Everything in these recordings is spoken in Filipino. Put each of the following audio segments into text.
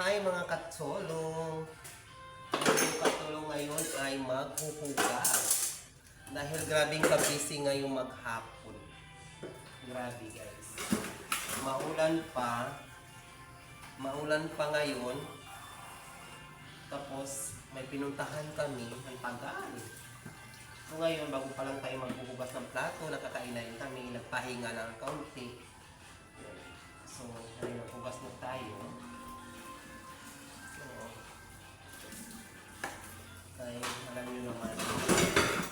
Hi mga katsolong! Ang katulong ngayon ay maghuhugas. Dahil grabing kabisi ngayong maghapon. Grabe guys. Maulan pa. Maulan pa ngayon. Tapos may pinuntahan kami ng tagal. So ngayon, bago pa lang tayo maghuhugas ng plato, nakakainain kami, nagpahinga lang kaunti. So, ngayon maghugas na tayo. Ay alam nyo naman,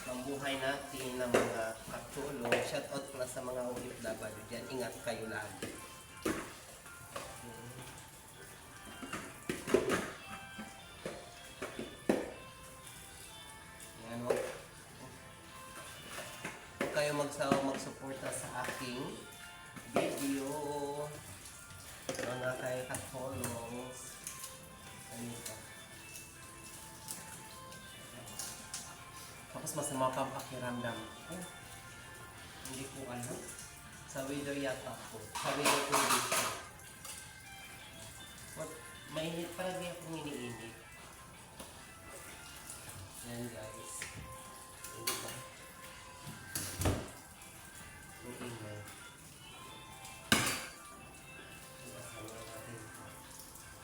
ang buhay natin ng mga katulong, shout out pala sa mga OFW dyan, ingat kayo lagi. Yan o. Huwag kayo magsawa magsuporta sa aking video. Mga kay katulongs. Ano Tapos masama pa ang pakiramdam ko. Hindi ko alam. Sa weather yata po. Sa weather condition. What? Mainit pa lagi akong iniinit. Yan guys. Hindi ba? Ang ingay.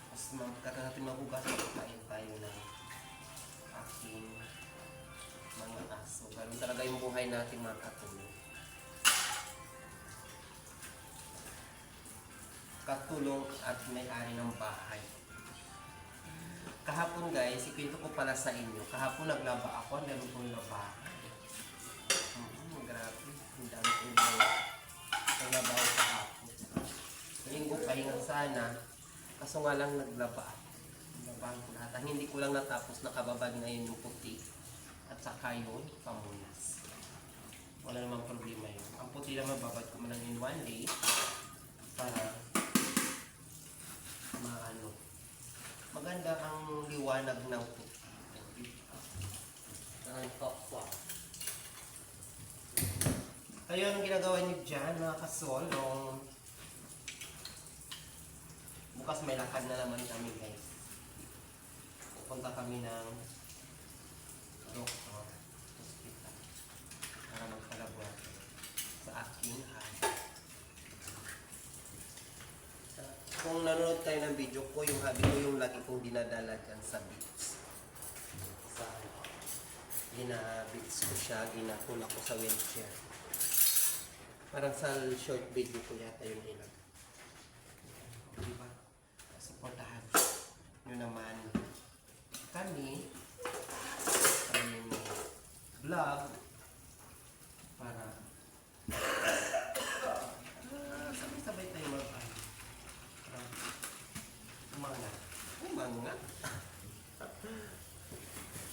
Tapos magkata natin magugas. Kain tayo ng aking mga aso. Ganun talaga yung buhay natin mga katulong. Katulong at may-ari ng bahay. Kahapon guys, ikwento ko pala sa inyo. Kahapon naglaba ako, dami kong labahan. Mm, grabe, ang dami kong naglaba ako kahapon. Linggo pahinga sana, kaso nga lang naglaba ako. Nabahan ko lahat. Ang hindi ko lang natapos, nakababad ngayon yung puti at saka yung pamunas. Wala namang problema yun. Ang puti naman babad ko lang in one day para maano. Maganda ang liwanag ng puti. Ang tokwa. Kayo, anong ginagawa niyo dyan, mga kasolong? Bukas may lakad na naman kami, guys. Pupunta kami ng nanonood tayo ng video ko, yung habi ko yung lagi kong dinadala dyan sa beach. Sa ginabits ko siya, ginakula ko sa wheelchair. Parang sa short video ko yata yung ilag. Diba? Supportahan nyo naman kami sa aming vlog para Ah, sabay-sabay tayo mag Ah, umanga umanga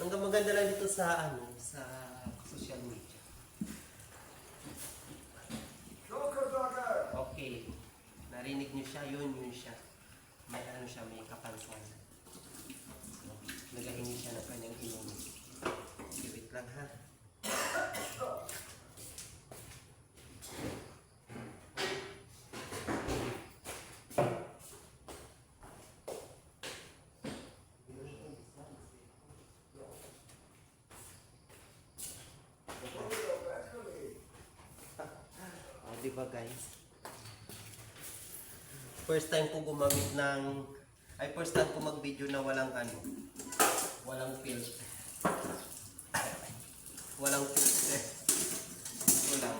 ang maganda lang dito sa ano sa social media. Okay. Narinig niyo siya yun yun siya. May ano siya may kapansanan So, nagahingi siya ng kanyang inumin okay wait lang ha Oh, di ba guys? First time ko gumamit ng ay first time ko mag-video na walang ano, walang filter. Walang filter. Ito lang.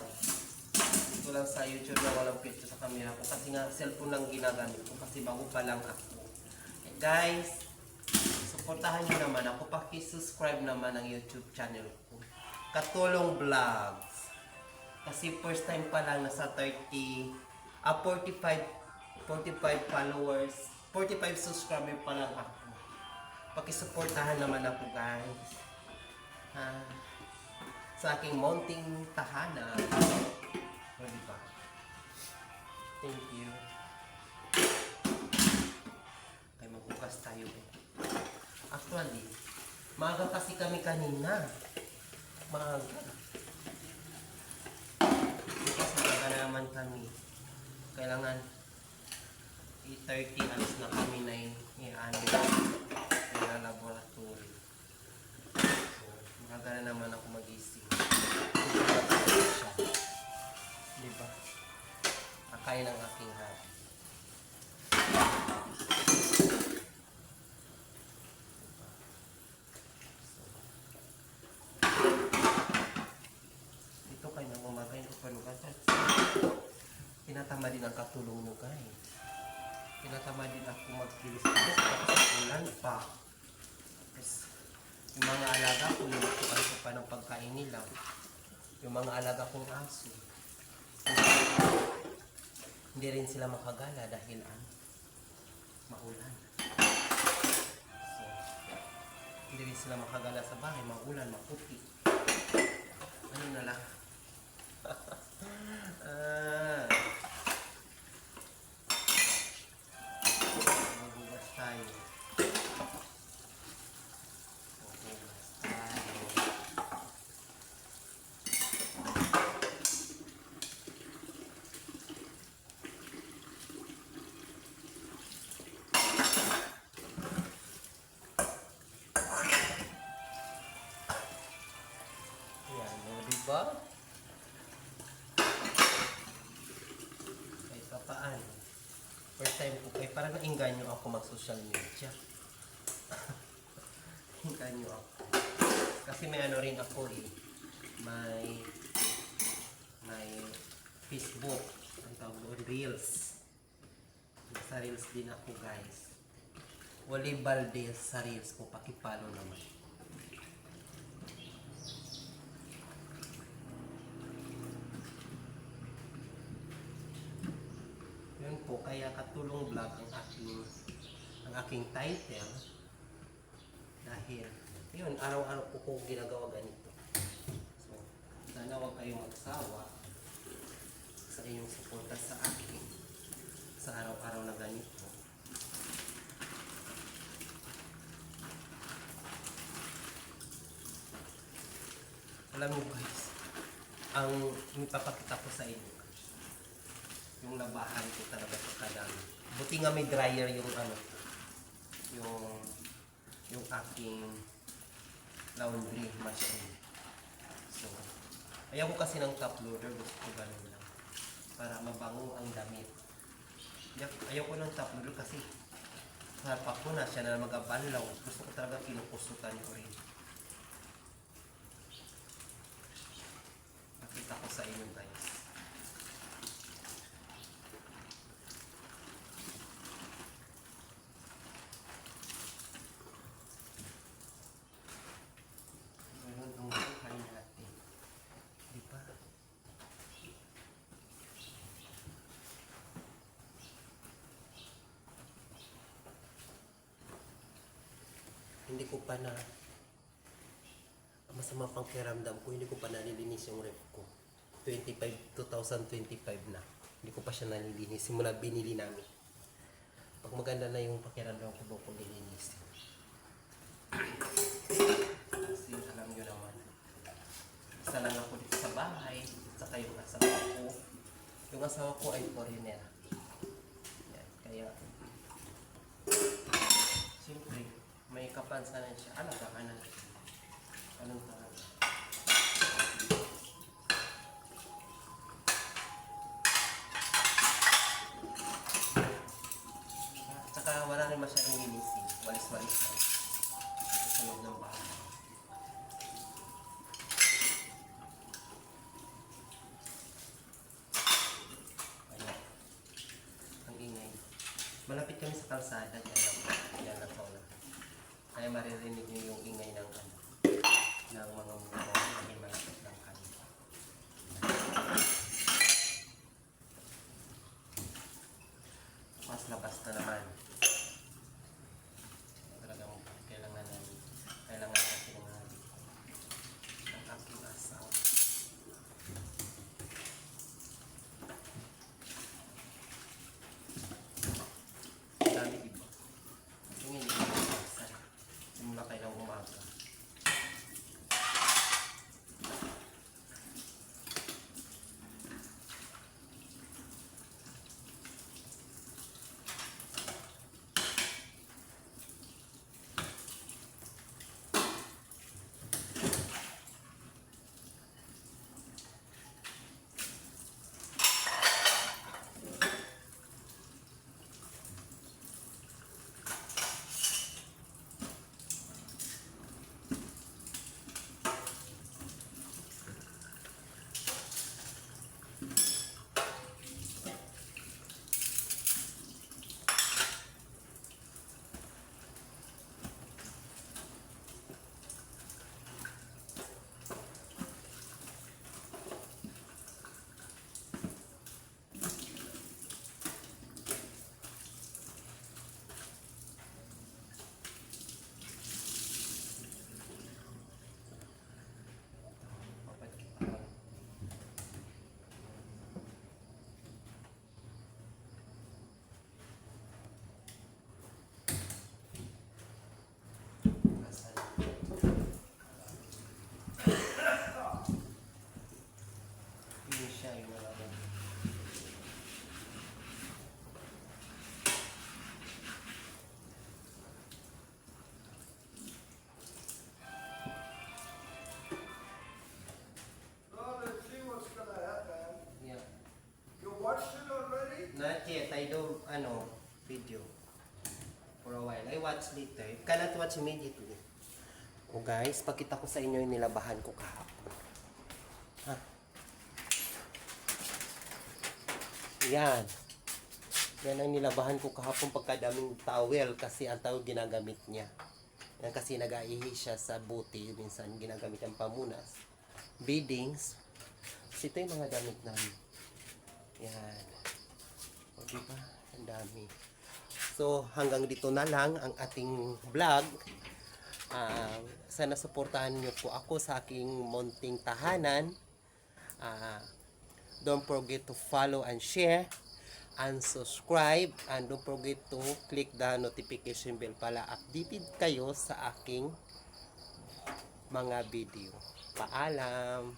Ito lang sa YouTube na walang filter sa camera ko kasi nga cellphone lang ginagamit ko kasi bago pa lang ako. Eh, guys, suportahan niyo naman ako. Paki-subscribe naman ang YouTube channel ko. Katulong Vlogs. Kasi first time pa lang nasa 30, ah 45, 45 followers, 45 subscriber pa lang ako. Pakisuportahan naman ako guys. Ah, sa aking mounting tahanan. O diba? Thank you. Kaya magbukas tayo eh. Actually, maaga kasi kami kanina. Maaga. Bukas maaga na naman kami. Kailangan 8.30 alas na kami na i-ano na laboratory. So, magagana naman ako mag-isip. siya. Diba? Akain ng aking hati. Ito kay nang umagay ko panugan. Tinatama din ang katulong mo guys. Tinatama din ako mag-bilis-bilis kasi ulan pa. Tapos, yung mga alaga ko, nilutuan ko pa ng pagkain nila. Yung mga alaga kong aso. Hindi rin sila makagala dahil ano, maulan. So, hindi rin sila makagala sa bahay, maulan, maputi. Ano na lang. ah. Nainganyo ako mag-social media. Inganyo ako. Kasi may ano rin ako eh. May may Facebook. Ang tawag doon, Reels. Sa Reels din ako guys. Wali Valdez sa Reels ko. Pakipalo naman. Yun po, kaya katulong vlog ang aking ang aking title dahil yun, araw-araw po ko ginagawa ganito. So, sana huwag kayong magsawa sa inyong suporta sa akin sa araw-araw na ganito. Alam mo guys, ang ipapakita ko sa inyo yung labahan ko talaga sa kadami. Buti nga may dryer yung ano, yung yung aking laundry machine. So, ayaw ko kasi ng top loader, gusto ko ganun lang. Para mabango ang damit. Ayaw- ko ng top loader kasi harap ko na siya na mag-abanlaw. Gusto ko talaga kinukusutan ko rin. Nakita ko sa inyo guys. Ganun ang buhay natin. Di ba? Hindi ko pa na masama pang kiramdam ko, hindi ko pa nalilinis yung rep ko. 25, 2025 na. Hindi ko pa siya nalilinis. Simula binili namin. Pag maganda na yung pakiramdam ko, doon ko nililinis. Kasi alam nyo naman, isa lang ako dito sa bahay, saka yung asawa ko. Yung asawa ko ay foreigner. Yan, kaya, may kapansanan siya. Alagaan na. Anong tawag? Saka wala rin masyadong linisin. Walis-walis lang. Dito sa loob ng bahay. Ang ingay. Malapit kami sa kalsada. Diyan lang. Diyan lang sa ulan. Kaya maririnig niyo yung ingay ng ano ng mga motor watch later. You cannot watch immediately. O guys, pakita ko sa inyo yung nilabahan ko kahapon. Ha? Yan. Yan ang nilabahan ko kahapon pagkadaming towel kasi ang towel ginagamit niya. Yan kasi nag-aihi siya sa buti. Minsan ginagamit ang pamunas. Beadings. Kasi ito yung mga damit namin. Yan. O diba? Ang dami. So hanggang dito na lang ang ating vlog. Ah, sana suportahan niyo po ako sa aking munting tahanan. Ah, don't forget to follow and share and subscribe and don't forget to click the notification bell para updated kayo sa aking mga video. Paalam!